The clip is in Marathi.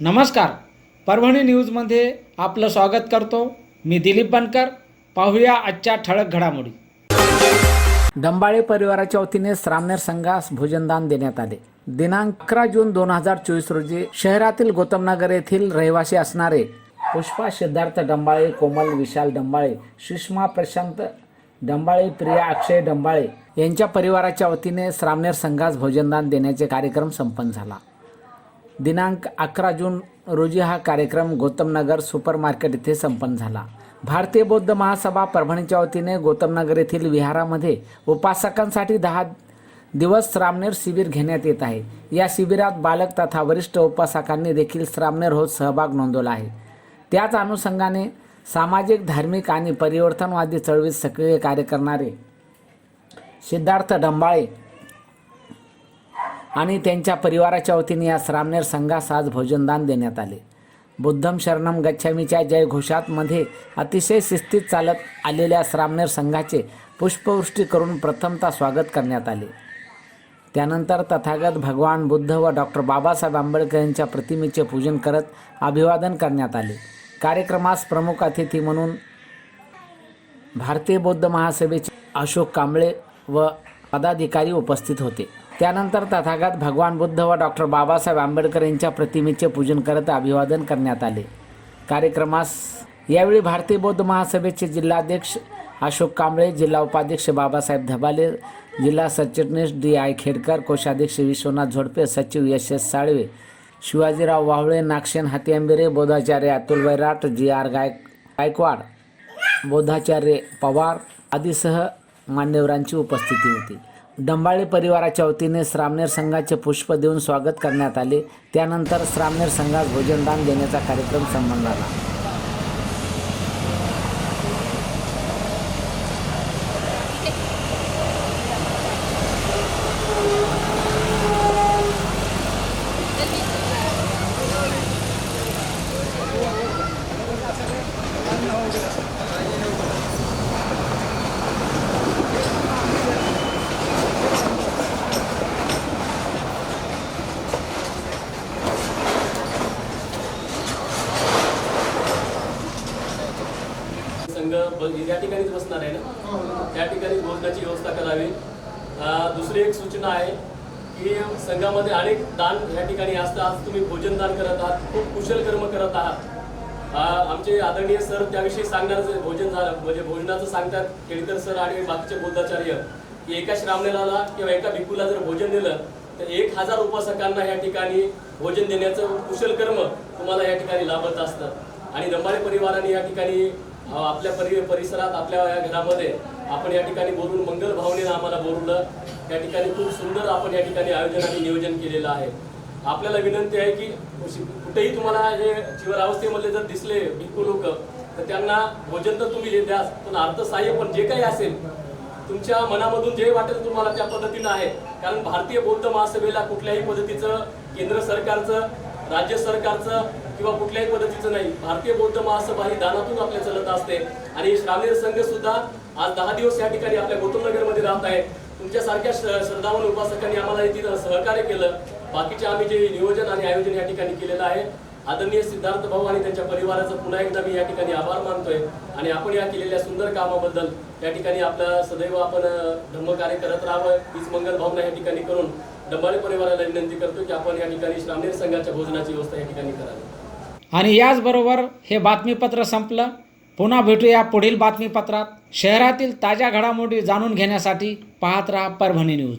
नमस्कार. परभणी न्यूजमध्ये आपलं स्वागत करतो. मी दिलीप बनकर. पाहूया आजच्या ठळक घडामोडी. डंबाळे परिवाराच्या वतीने श्रामनेर संघास भोजनदान देण्यात आले. दिनांक अकरा जून दोन हजार चोवीस रोजी शहरातील गौतमनगर येथील रहिवासी असणारे पुष्पा सिद्धार्थ डंबाळे कोमल विशाल डंबाळे सुषमा प्रशांत डंबाळे प्रिया अक्षय डंबाळे यांच्या परिवाराच्या वतीने श्रामनेर संघास भोजनदान देण्याचे कार्यक्रम संपन्न झाला. दिनांक अकरा जून रोजी हा कार्यक्रम गौतमनगर सुपर मार्केट येथे संपन्न झाला. भारतीय बौद्ध महासभा परभणीच्या वतीने गौतमनगर येथील विहारामध्ये उपासकांसाठी दहा दिवस श्रामनेर शिबिर घेण्यात येत आहे. या शिबिरात बालक तथा वरिष्ठ उपासकांनी देखील श्रामनेर होत सहभाग नोंदवला आहे. त्याच अनुषंगाने सामाजिक धार्मिक आणि परिवर्तनवादी चळवळीत सक्रिय कार्य करणारे सिद्धार्थ डंबाळे आणि त्यांच्या परिवाराच्या वतीने या श्रामनेर संघास आज भोजनदान देण्यात आले. बुद्धम शरणम गच्छामीच्या जयघोषातमध्ये अतिशय शिस्तीत चालत आलेल्या श्रामनेर संघाचे पुष्पवृष्टी करून प्रथमतः स्वागत करण्यात आले. त्यानंतर तथागत भगवान बुद्ध व डॉक्टर बाबासाहेब आंबेडकर यांच्या प्रतिमेचे पूजन करत अभिवादन करण्यात आले. कार्यक्रमास प्रमुख अतिथी म्हणून भारतीय बौद्ध महासभेचे अशोक कांबळे व पदाधिकारी उपस्थित होते. त्यानंतर तथागत भगवान बुद्ध व डॉक्टर बाबासाहेब आंबेडकर यांच्या प्रतिमेचे पूजन करत अभिवादन करण्यात आले. कार्यक्रमास यावेळी भारतीय बौद्ध महासभेचे जिल्हाध्यक्ष अशोक कांबळे जिल्हा उपाध्यक्ष बाबासाहेब धबाले जिल्हा सरचिटणीस डी आय खेडकर कोषाध्यक्ष विश्वनाथ झोडपे सचिव Yash S Salve Shivajirao Wavle Nagshen Hatiambere Bodhacharya Atul Vairat G R गाय गायकवाड बोधाचार्य पवार आदीसह मान्यवरांची उपस्थिती होती. डंबाळे परिवाराच्या वतीने श्रामनेर संघाचे पुष्प देऊन स्वागत करण्यात आले. त्यानंतर श्रामनेर संघास भोजनदान देण्याचा कार्यक्रम संपन्न झाला. संघ या ठिकाणीच बसणार आहे ना? त्या ठिकाणी भोजनाची व्यवस्था करावी. दुसरी एक सूचना आहे की संघामध्ये अनेक दान या ठिकाणी असतात. आज तुम्ही भोजन दान करत आहात. खूप कुशल कर्म करत आहात. आमचे आदरणीय सर त्याविषयी सांगणार भोजन झालं. म्हणजे भोजनाचं सांगतात केळकर सर आणि बाकीचे बोधाचार्य. की एका श्रामणेला किंवा एका भिकूला जर भोजन दिलं तर एक हजार उपासकांना या ठिकाणी भोजन देण्याचं कुशल कर्म तुम्हाला या ठिकाणी लाभत असतं आणि दंबाळे परिवाराने या ठिकाणी आपल्या परि परिसरात आपल्या या घरामध्ये आपण या ठिकाणी बोलून मंगल भावनेनं आम्हाला बोलवलं. या ठिकाणी खूप सुंदर आपण या ठिकाणी आयोजन आणि नियोजन केलेलं आहे. आपल्याला विनंती आहे की कुठेही तुम्हाला हे जीवन अवस्थेमधले जर दिसले भिक्खू लोक तर त्यांना भोजन तर तुम्ही द्या पण अर्थसहाय्य पण जे काही असेल तुमच्या मनामधून जे वाटेल तुम्हाला त्या पद्धतीनं आहे. कारण भारतीय बौद्ध महासभेला कुठल्याही पद्धतीचं केंद्र सरकारचं राज्य सरकारचं किंवा कुठल्याही पद्धतीचं नाही. भारतीय बौद्ध महासभा ही दानातून आपल्या चालत असते. आणि श्रावणीर संघ सुद्धा आज दहा दिवस या ठिकाणी आपल्या गौतमनगरमध्ये राहत आहे. तुमच्यासारख्या श्रद्धावान उपासकांनी आम्हाला इथे सहकार्य केलं. बाकीचे आम्ही जे नियोजन आणि आयोजन या ठिकाणी केलेलं आहे आदरणीय सिद्धार्थ भाऊ आणि त्यांच्या परिवाराचं पुन्हा एकदा मी या ठिकाणी आभार मानतोय. आणि आपण या केलेल्या सुंदर कामाबद्दल या ठिकाणी आपलं सदैव आपण धर्मकार्य करत राहावं हीच मंगल भावना या ठिकाणी करून डंबाळे परिवाराला विनंती करतो की आपण या ठिकाणी श्रामणेर संघाच्या भोजनाची व्यवस्था या ठिकाणी करावी. आणि याचबरोबर हे बातमीपत्र संपलं. पुन्हा भेटूया पुढील बातमीपत्रात. शहरातील ताज्या घडामोडी जाणून घेण्यासाठी पाहत राहा परभणी न्यूज.